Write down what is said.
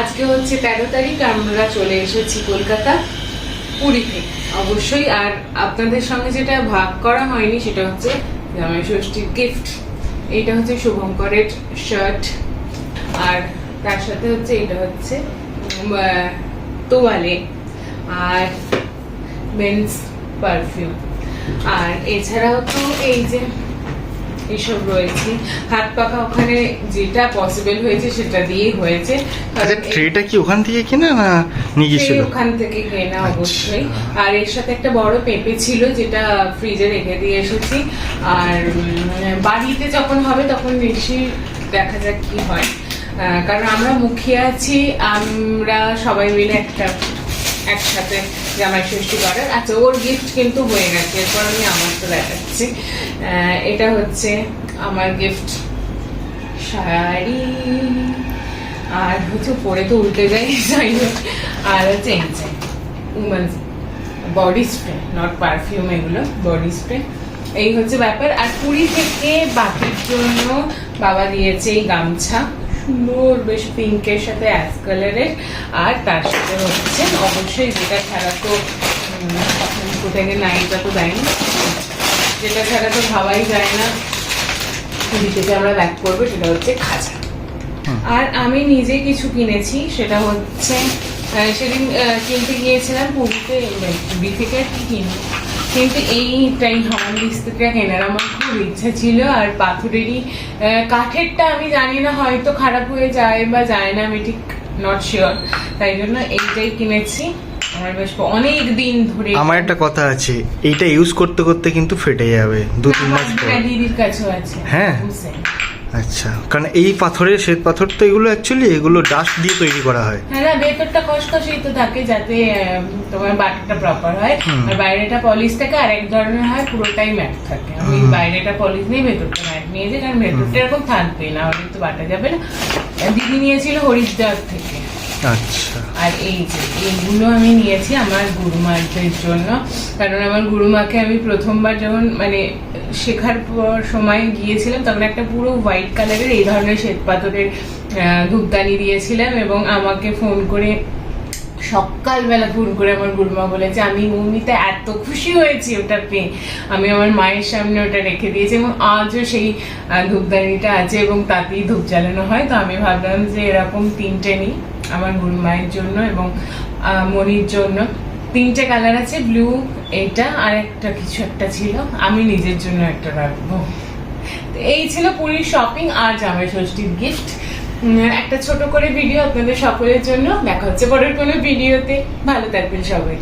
আজকে হচ্ছে তেরো তারিখ, আমরা চলে এসেছি কলকাতা পুরীতে অবশ্যই আর আপনাদের সঙ্গে যেটা ভাগ করা হয়নি সেটা হচ্ছে জামাই ষষ্ঠীর গিফট এইটা হচ্ছে শুভঙ্করের শার্ট আর তার সাথে হচ্ছে এটা হচ্ছে তোয়ালে আর মেন্স পারফিউম আর এছাড়াও তো এই যে এসব রয়েছে। হাত পাখা ওখানে যেটা পসিবল হয়েছে সেটা দিয়ে হয়েছে। আচ্ছা ট্রেটা কি ওখান থেকে কিনা না নিয়ে ওখান থেকে কেনা আচ্ছা। অবশ্যই। আর এর সাথে একটা বড় পেঁপে ছিল যেটা ফ্রিজে রেখে দিয়ে এসেছি। আর বাড়িতে যখন হবে তখন বেশি দেখা যাক কি হয়। কারণ আমরা মুখিয়ে আছি আমরা সবাই মিলে একটা একসাথে জামাই ষষ্ঠী করার। আচ্ছা ওর গিফট কিন্তু হয়ে গেছে। এরপর আমি আমার তো দেখাচ্ছি। এটা হচ্ছে আমার গিফট শাড়ি। আর হচ্ছে পরে তো উল্টে যায়, যাই হোক। আর হচ্ছে যে women's body spray not perfume এগুলো বডি স্প্রে এই হচ্ছে ব্যাপার। আর পুরী থেকে বাকির জন্য বাবা দিয়েছে এই গামছা। সুন্দর বেশ পিঙ্কের সাথে অ্যাশ কালারের আর তার সাথে হচ্ছে অবশ্যই যেটা ছাড়া তো কোথায় গিয়ে নাইটা তো দেয়নি। যেটা ছাড়া তো ভাবাই যায় না। থেকে আমরা ব্যাক করব সেটা হচ্ছে খাজা। আর আমি নিজে কিছু কিনেছি সেটা হচ্ছে সেদিন কিনতে গিয়েছিলাম পুরীতে পুরী থেকে আর কি কিনি কিন্তু এইটাই হমান থেকে কেনার আমার খুব ইচ্ছা ছিল আর পাথরেরই কাঠেরটা আমি জানি না হয়তো খারাপ হয়ে যায় বা যায় না আমি ঠিক নট শিওর তাই জন্য এইটাই কিনেছি। আমার বেশ অনেক দিন ধরে আমার একটা কথা আছে এইটা ইউজ করতে করতে কিন্তু ফেটে যাবে দু তিন মাস পর। দিদির কাছেও আছে। হ্যাঁ? আচ্ছা। কারণ এই পাথরের শ্বেত পাথর তো এগুলো অ্যাকচুয়ালি এগুলো ডাস্ট দিয়ে তৈরি করা হয়। হ্যাঁ না ভেতরটা খসখসেই তো থাকে যাতে তোমার বাটারটা প্রপার হয়। আর বাইরেটা পলিশ থাকে আর এক ধরনের হয় পুরোটাই ম্যাট থাকে। আমি বাইরেটা পলিশ নিয়ে ভেতরটা ম্যাট নিয়েছি কারণ ভেতরটা এরকম থাকবে না হলে তো বাটা যাবে না। দিদি নিয়েছিল হরিদ্বার থেকে। আচ্ছা। আর এই যে এইগুলো আমি নিয়েছি আমার গুরুমাদের জন্য। কারণ আমার গুরুমাকে আমি প্রথমবার যখন মানে শেখার সময় গিয়েছিলাম, তখন একটা পুরো হোয়াইট কালারের এই ধরনের শ্বেত পাথরের ধূপদানি দিয়েছিলাম এবং আমাকে ফোন করে, সকালবেলা ফোন করে আমার গুরুমা বলেছে, আমি মৌমিতা, এত খুশি হয়েছি ওটা পেয়ে। আমি আমার মায়ের সামনে ওটা রেখে দিয়েছি এবং আজও সেই ধূপদানিটা আছে এবং তাতেই ধূপ জ্বালানো হয়। তো আমি ভাবলাম যে এরকম তিনটে নিই, আমার গুরুমায়ের জন্য এবং মনির জন্য। তিনটে কালার আছে ব্লু এটা আর একটা কিছু একটা ছিল। আমি নিজের জন্য একটা রাখব। এই ছিল পুরীর শপিং আর জামাই ষষ্ঠীর গিফট একটা ছোট করে ভিডিও আপনাদের সকলের জন্য। দেখা হচ্ছে পরের কোনো ভিডিওতে ভালো থাকবেন সবাই।